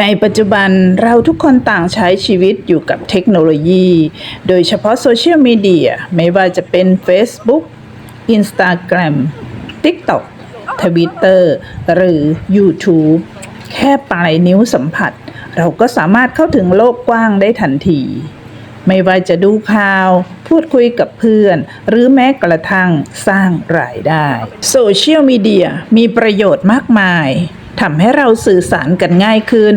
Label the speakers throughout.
Speaker 1: ในปัจจุบันเราทุกคนต่างใช้ชีวิตอยู่กับเทคโนโลยี โดยเฉพาะโซเชียลมีเดียไม่ว่าจะเป็น Facebook Instagram TikTok Twitter หรือ YouTube แค่ปลายนิ้วสัมผัส เราก็สามารถเข้าถึงโลกกว้างได้ทันที ไม่ว่าจะดูข่าว พูดคุยกับเพื่อน หรือแม้กระทั่งสร้างรายได้ โซเชียลมีเดียมีประโยชน์มากมาย ทำให้เราสื่อสารกันง่ายขึ้น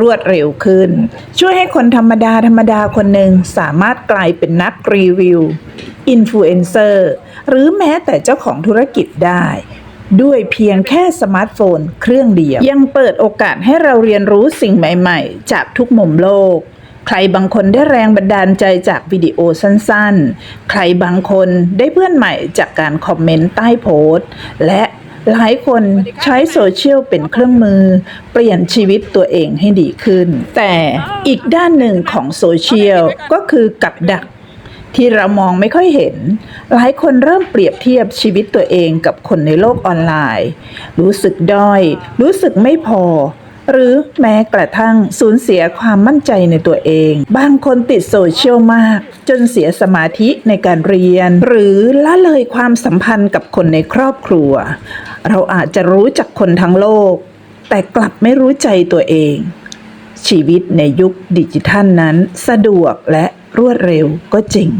Speaker 1: รวดเร็วขึ้น ช่วยให้คนธรรมดาธรรมดาคนหนึ่งสามารถกลายเป็นนักรีวิวอินฟลูเอนเซอร์หรือแม้แต่เจ้าของธุรกิจได้ ด้วยเพียงแค่สมาร์ทโฟนเครื่องเดียว ยังเปิดโอกาสให้เราเรียนรู้สิ่งใหม่ๆ จากทุกมุมโลกใครบางคนได้แรงบันดาลใจจากวิดีโอสั้นๆ ใครบางคนได้เพื่อนใหม่จากการคอมเมนต์ใต้โพสต์ และ หลายคนใช้โซเชียลเป็นเครื่องมือ เปลี่ยนชีวิตตัวเองให้ดีขึ้น แต่อีกด้านหนึ่งของโซเชียลก็คือกับดักที่เรามองไม่ค่อยเห็น หลายคนเริ่มเปรียบเทียบชีวิตตัวเองกับคนในโลกออนไลน์ รู้สึกด้อย รู้สึกไม่พอ หรือแม้กระทั่งสูญเสียความมั่นใจในตัวเอง บางคนติดโซเชียลมาก จนเสียสมาธิในการเรียน หรือละเลยความสัมพันธ์กับคนในครอบครัว เราอาจจะรู้จักคนทั้งโลก แต่กลับไม่รู้ใจตัวเอง ชีวิตในยุคดิจิทัลนั้นสะดวกและรวดเร็วก็จริง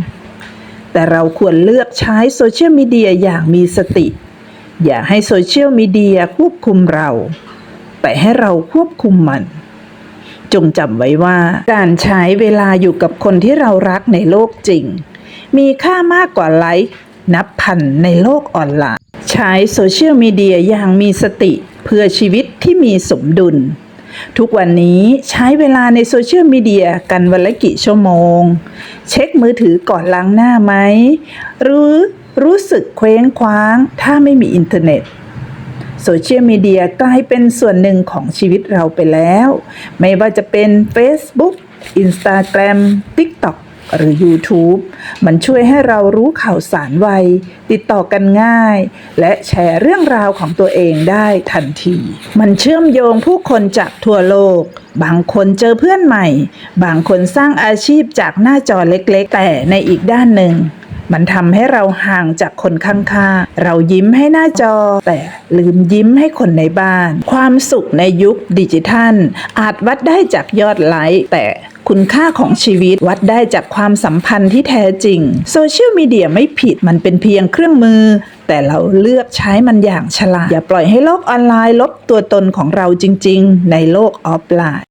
Speaker 1: แต่เราควรเลือกใช้โซเชียลมีเดียอย่างมีสติ อย่าให้โซเชียลมีเดียควบคุมเรา แต่ให้เราควบคุมมัน จงจำไว้ว่า การใช้เวลาอยู่กับคนที่เรารักในโลกจริง มีค่ามากกว่าไลค์นับพันในโลกออนไลน์ ใช้โซเชียลมีเดียอย่างมีสติเพื่อชีวิตที่มีสมดุล ทุกวันนี้ใช้เวลาในโซเชียลมีเดียกันวันละกี่ชั่วโมง เช็คมือถือก่อนล้างหน้าไหม หรือรู้สึกเคว้งคว้างถ้าไม่มีอินเทอร์เน็ตโซเชียลมีเดียกลายเป็นส่วนหนึ่งของชีวิตเราไปแล้ว ไม่ว่าจะเป็น Facebook Instagram TikTok หรือ YouTube มันช่วยให้เรารู้ข่าวสารไว ติดต่อกันง่าย และแชร์เรื่องราวของตัวเองได้ทันที มันเชื่อมโยงผู้คนจากทั่วโลก บางคนเจอเพื่อนใหม่ บางคนสร้างอาชีพจากหน้าจอเล็กๆ แต่ในอีกด้านหนึ่ง มันทำให้เราห่างจากคนข้างๆ เรายิ้มให้หน้าจอ แต่ลืมยิ้มให้คนในบ้าน ความสุขในยุคดิจิทัล อาจวัดได้จากยอดไลค์แต่คุณค่าของชีวิตวัดได้จากความสัมพันธ์ที่แท้จริง โซเชียลมีเดียไม่ผิดมันเป็นเพียงเครื่องมือ แต่เราเลือกใช้มันอย่างฉลาด อย่าปล่อยให้โลกออนไลน์ลบตัวตนของเราจริง ๆ ในโลกออฟไลน์